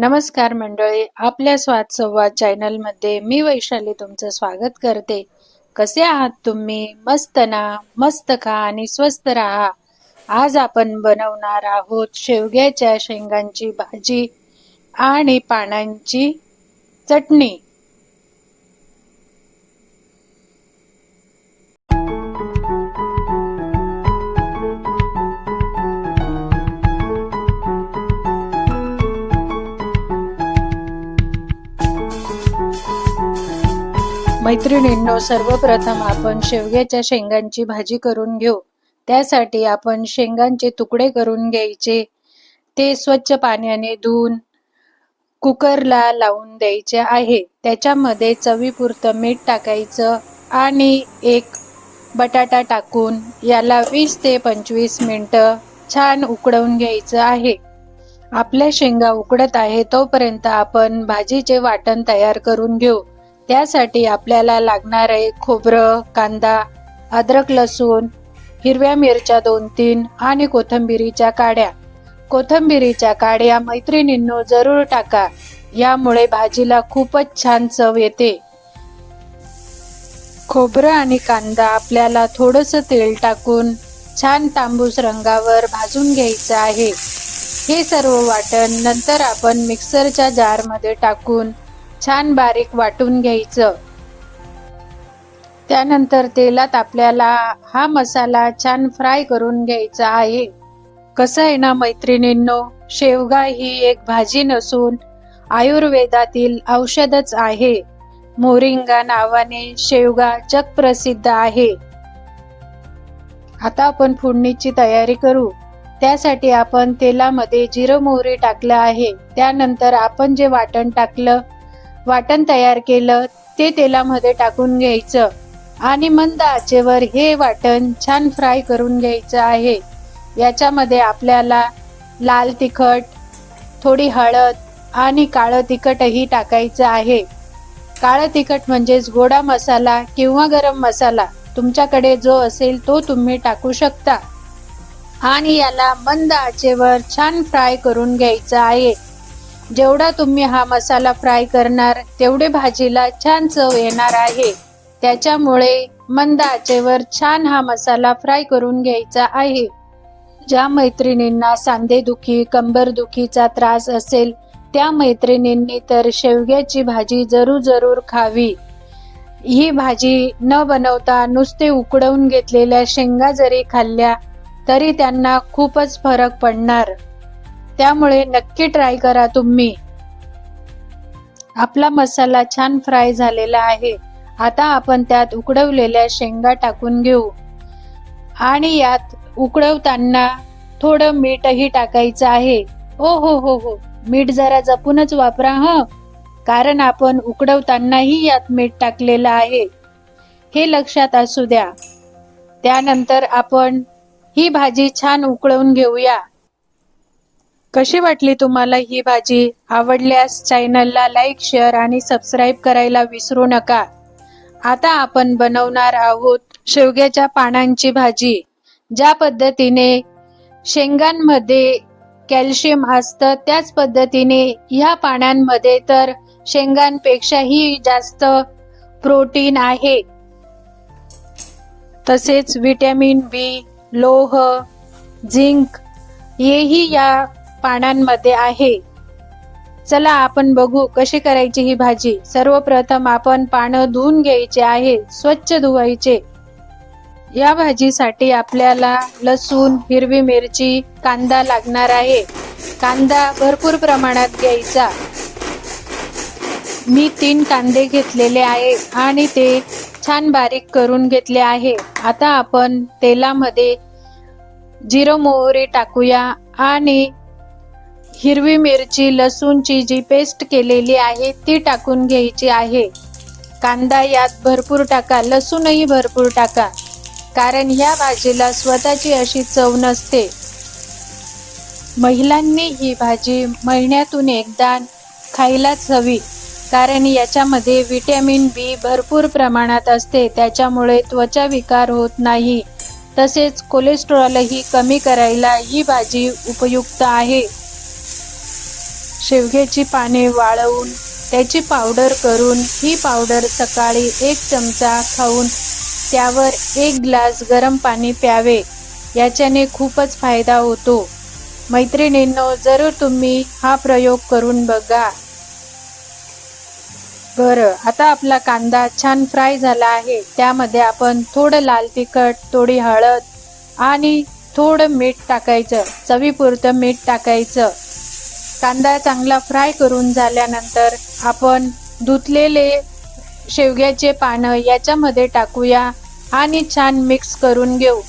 नमस्कार मंडळी आपल्या स्वाद संवाद चॅनलमध्ये मी वैशाली तुमचं स्वागत करते. कसे आहात तुम्ही? मस्त ना? मस्त खा आणि स्वस्त राहा. आज आपण बनवणार आहोत शेवग्याच्या शेंगांची भाजी आणि पानांची चटणी. मैत्रिणींनो सर्वप्रथम आपण शेवग्याच्या शेंगांची भाजी करून घेऊ. त्यासाठी आपण शेंगांचे तुकडे करून घ्यायचे. ते स्वच्छ पाण्याने धुवून कुकरला लावून द्यायचे आहे. त्याच्यामध्ये चवीपुरतं मीठ टाकायचं आणि एक बटाटा टाकून याला वीस ते पंचवीस मिनटं छान उकडवून घ्यायचं आहे. आपल्या शेंगा उकडत आहे तोपर्यंत आपण भाजीचे वाटण तयार करून घेऊ. त्यासाठी आपल्याला लागणार आहे खोबरं कांदा अद्रक लसूण हिरव्या मिरच्या दोन तीन आणि कोथंबिरीच्या काड्या. कोथंबिरीच्या काड्या मैत्रिणींनो जरूर टाका. यामुळे भाजीला खूपच छान चव येते. खोबरं आणि कांदा आपल्याला थोडस तेल टाकून छान तांबूस रंगावर भाजून घ्यायचं आहे. हे सर्व वाटण नंतर आपण मिक्सरच्या जारमध्ये टाकून छान बारीक वाटून घ्यायचं. त्यानंतर तेलात आपल्याला हा मसाला छान फ्राय करून घ्यायचा आहे. कसं आहे ना मैत्रिणींनो शेवगा ही एक भाजी नसून आयुर्वेदातील औषधच आहे. मोरिंगा नावाने शेवगा जगप्रसिद्ध आहे. आता आपण फोडणीची तयारी करू. त्यासाठी आपण तेलामध्ये जिरं मोहरी टाकलं आहे. त्यानंतर आपण जे वाटण टाकलं वाटण तयार केलं ते तेलामध्ये टाकून घ्यायचं. आणि मंद आचेवर हे वाटण छान फ्राय करून घ्यायचं आहे. याच्यामध्ये आपल्याला लाल तिखट थोडी हळद आणि काळं तिखटही टाकायचं आहे. काळं तिखट म्हणजेच गोडा मसाला किंवा गरम मसाला. तुमच्याकडे जो असेल तो तुम्ही टाकू शकता. आणि याला मंद आचेवर छान फ्राय करून घ्यायचं आहे. जेवढा तुम्ही हा मसाला फ्राय करणार तेवढे भाजीला छान चव येणार आहे. त्याच्यामुळे मंद आचेवर छान हा मसाला फ्राय करून घ्यायचा आहे. ज्या मैत्रिणींना सांधेदुखी कंबरदुखीचा त्रास असेल त्या मैत्रिणींनी तर शेवग्याची भाजी जरूर जरूर खावी. ही भाजी न बनवता नुसते उकडवून घेतलेल्या शेंगा जरी खाल्ल्या तरी त्यांना खूपच फरक पडणार. त्यामुळे नक्की ट्राय करा तुम्ही. आपला मसाला छान फ्राय झालेला आहे. आता आपण त्यात उकडवलेल्या शेंगा टाकून घेऊ. आणि यात उकडवताना थोडं मीठही टाकायचं आहे. हो हो हो हो. मीठ जरा जपूनच वापरा ह. कारण आपण उकडवतानाही यात मीठ टाकलेलं आहे. हे लक्षात असू द्या. त्यानंतर आपण ही भाजी छान उकळवून घेऊया. कशी वाटली तुम्हाला ही भाजी? आवडल्यास चॅनलला लाईक शेअर आणि सबस्क्राईब करायला विसरू नका. आता आपण बनवणार आहोत शेवग्याच्या पानांची भाजी ज्या पद्धतीने शेंगांमध्ये कॅल्शियम असतं त्याच पद्धतीने ह्या पानांमध्ये तर शेंगांपेक्षाही जास्त प्रोटीन आहे. तसेच व्हिटॅमिन बी लोह झिंक हेही या पानांमध्ये आहे. चला आपण बघू कशी करायची ही भाजी. सर्वप्रथम आपण पानं धुवून घ्यायचे आहे स्वच्छ धुवायचे. या भाजीसाठी आपल्याला लसूण हिरवी मिरची कांदा लागणार आहे. कांदा भरपूर प्रमाणात घ्यायचा. मी तीन कांदे घेतलेले आहे आणि ते छान बारीक करून घेतले आहे. आता आपण तेलामध्ये जिरं मोहरी टाकूया आणि हिरवी मिरची लसूणची जी पेस्ट केलेली आहे ती टाकून घ्यायची आहे. कांदा यात भरपूर टाका लसूणही भरपूर टाका. कारण ह्या भाजीला स्वतःची अशी चव नसते. महिलांनी ही भाजी महिन्यातून एकदा खायलाच हवी. कारण याच्यामध्ये विटॅमिन बी भरपूर प्रमाणात असते त्याच्यामुळे त्वचा विकार होत नाही. तसेच कोलेस्ट्रॉलही कमी करायला ही भाजी उपयुक्त आहे. शेवग्याची पाने वाळवून त्याची पावडर करून ही पावडर सकाळी एक चमचा खाऊन त्यावर एक ग्लास गरम पाणी प्यावे. याच्याने खूपच फायदा होतो. मैत्रिणींनो जरूर तुम्ही हा प्रयोग करून बघा. बरं आता आपला कांदा छान फ्राय झाला आहे. त्यामध्ये आपण थोडं लाल तिखट थोडी हळद आणि थोडं मीठ टाकायचं. चवीपुरतं मीठ टाकायचं. कांदा चांगला फ्राय करून झाल्यानंतर आपण धुतलेले शेवग्याचे पानं याच्यामध्ये टाकूया आणि छान मिक्स करून घेऊ.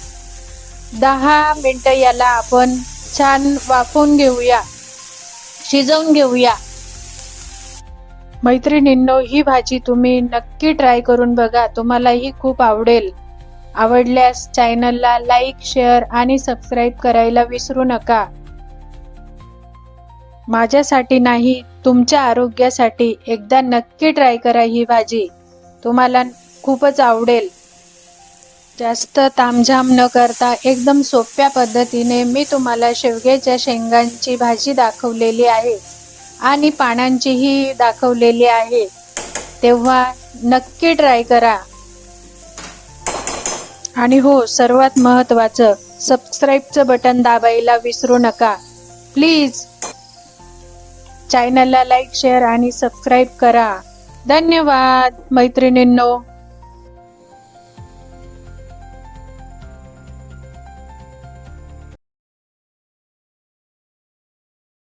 दहा मिनटं याला आपण छान वाफवून घेऊया. शिजवून घेऊया. मैत्रिणींनो ही भाजी तुम्ही नक्की ट्राय करून बघा. तुम्हाला ही खूप आवडेल. आवडल्यास चॅनलला लाईक शेअर आणि सबस्क्राईब करायला विसरू नका. माझ्यासाठी नाही तुमच्या आरोग्यासाठी एकदा नक्की ट्राय करा ही भाजी. तुम्हाला खूपच आवडेल. जास्त तामझाम न करता एकदम सोप्या पद्धतीने मी तुम्हाला शेवग्याच्या शेंगांची भाजी दाखवलेली आहे आणि पानांचीही दाखवलेली आहे. तेव्हा नक्की ट्राय करा. आणि हो सर्वात महत्त्वाचं सबस्क्राईबचं बटन दाबायला विसरू नका. प्लीज! चॅनलला लाईक शेअर आणि सबस्क्राईब करा. धन्यवाद मैत्रिणींनो.